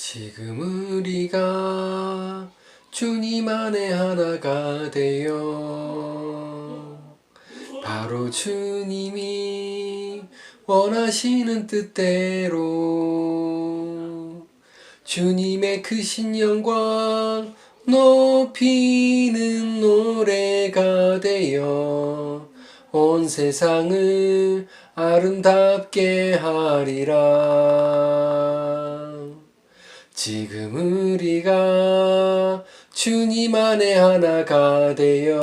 지금 우리가 주님 안에 하나가 되어 바로 주님이 원하시는 뜻대로 주님의 크신 영광 높이는 노래가 되어 온 세상을 아름답게 하리라. 지금 우리가 주님 안에 하나가 되어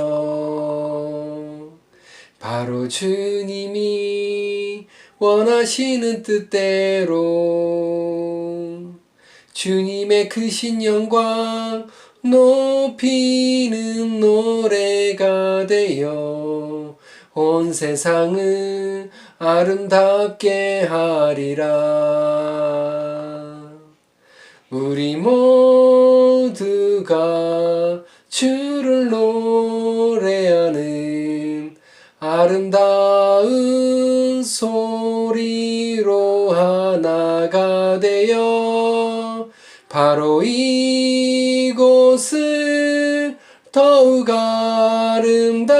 바로 주님이 원하시는 뜻대로 주님의 크신 영광 높이는 노래가 되어 온 세상을 아름답게 하리라. 우리 모두가 주를 노래하는 아름다운 소리로 하나가 되어 바로 이곳을 더욱 아름답게